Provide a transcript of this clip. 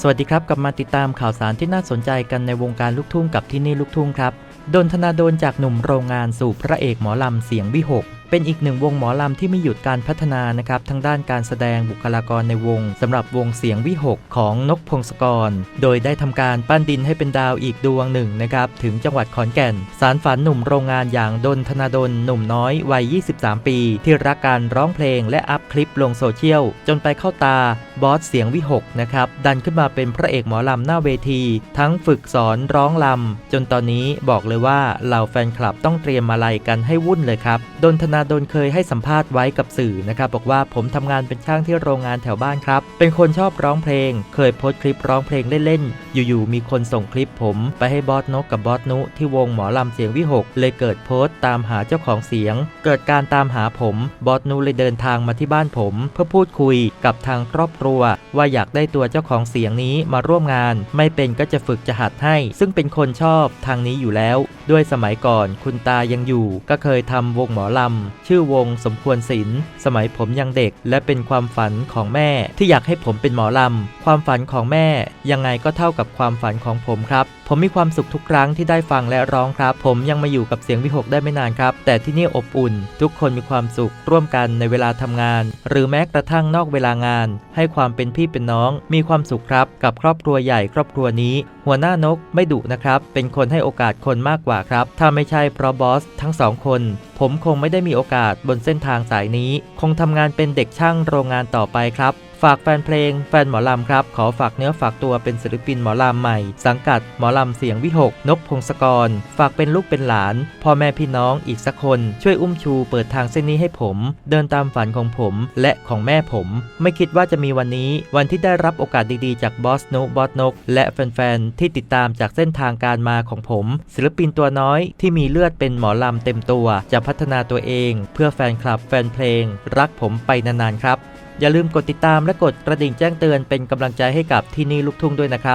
สวัสดีครับ กลับมาติดตามข่าวสารที่น่าสนใจกันในวงการลูกทุ่งกับที่นี่ลูกทุ่งครับ ดนธนาโดนจากหนุ่มโรงงานสู่พระเอกหมอลำเสียงวิหก เป็นอีกหนึ่งวงหมอลำที่ไม่หยุดการพัฒนานะครับทั้งด้านการแสดงบุคลากรในวงสำหรับวงเสียงวิหกของนกพงศกร โดยได้ทำการปั้นดินให้เป็นดาวอีกดวงหนึ่งนะครับถึงจังหวัดขอนแก่น สารฝันหนุ่มโรงงานอย่างดนธนาดลหนุ่มน้อยวัย 23 ปี ที่รักการร้องเพลงและอัพคลิปลงโซเชียล จนไปเข้าตาบอสเสียงวิหกนะครับดันขึ้นมาเป็นพระเอกหมอลำหน้าเวที ทั้งฝึกสอนร้องลำจนตอนนี้บอกเลยว่าเหล่าแฟนคลับต้องเตรียมมาลัยกันให้วุ่นเลยครับดนธนาดลเคยให้สัมภาษณ์ไว้กับสื่อนะครับบอกว่าผมทำงานเป็นช่างที่โรงงานแถวบ้านครับ เป็นคนชอบร้องเพลง เคยโพสต์คลิปร้องเพลงเล่นๆ อยู่ๆ มีคนส่งคลิปผม ไปให้บอสนกกับบอสนุที่วงหมอลำเสียงวิหก เลยเกิดโพสต์ตามหาเจ้าของเสียง เกิดการตามหาผมบอสนุเลยเดินทางมาที่บ้านผม เพื่อพูดคุยกับทางครอบครัว ว่าอยากได้ตัวเจ้าของเสียงนี้มาร่วมงาน ไม่เป็นก็จะฝึกจะหัดให้ ซึ่งเป็นคนชอบทางนี้อยู่แล้ว ด้วยสมัยก่อนคุณตายังอยู่ ก็เคยทำวงหมอลำชื่อวงสมควรศิลป์สมัยผมยังเด็ก และเป็นความฝันของแม่ ที่อยากให้ผมเป็นหมอลำ ความฝันของแม่ ยังไงก็เท่ากับความฝันของผมครับ ผมมีความสุขทุกครั้งที่ได้ฟังและร้องครับ ผมยังมาอยู่กับเสียงวิหกได้ไม่นานครับ แต่ที่นี่อบอุ่น ทุกคนมีความสุขร่วมกันในเวลาทำงาน หรือแม้กระทั่งนอกเวลางาน ให้ความเป็นพี่เป็นน้อง มีความสุขครับกับครอบครัวใหญ่ครอบครัวนี้ หัวหน้านกไม่ดุนะครับ เป็นคนให้โอกาสคนมากกว่าครับ ถ้าไม่ใช่เพราะบอสทั้งสองคน ผมคงไม่ได้มีมีโอกาสบนเส้นทางสายนี้ คงทำงานเป็นเด็กช่างโรงงานต่อไปครับ ฝากแฟนเพลงแฟนหมอลำครับ ขอฝากเนื้อฝากตัวเป็นศิลปินหมอลำใหม่ สังกัดหมอลำเสียงวิหก นกพงศกร ฝากเป็นลูกเป็นหลาน พ่อแม่พี่น้องอีกสักคน ช่วยอุ้มชูเปิดทางเส้นนี้ให้ผม เดินตามฝันของผม และของแม่ผม ไม่คิดว่าจะมีวันนี้ วันที่ได้รับโอกาสดีๆ จากบอสนุบอสนก และแฟนๆที่ติดตามจากเส้นทางการมาของผม ศิลปินตัวน้อยที่มีเลือดเป็นหมอลำเต็มตัว จะพัฒนาตัวเอง เพื่อแฟนคลับแฟนเพลง รักผมไปนานๆครับ อย่าลืมกดติดตามและกดกระดิ่งแจ้งเตือนเป็นกำลังใจให้กับที่นี่ลูกทุ่งด้วยนะครับ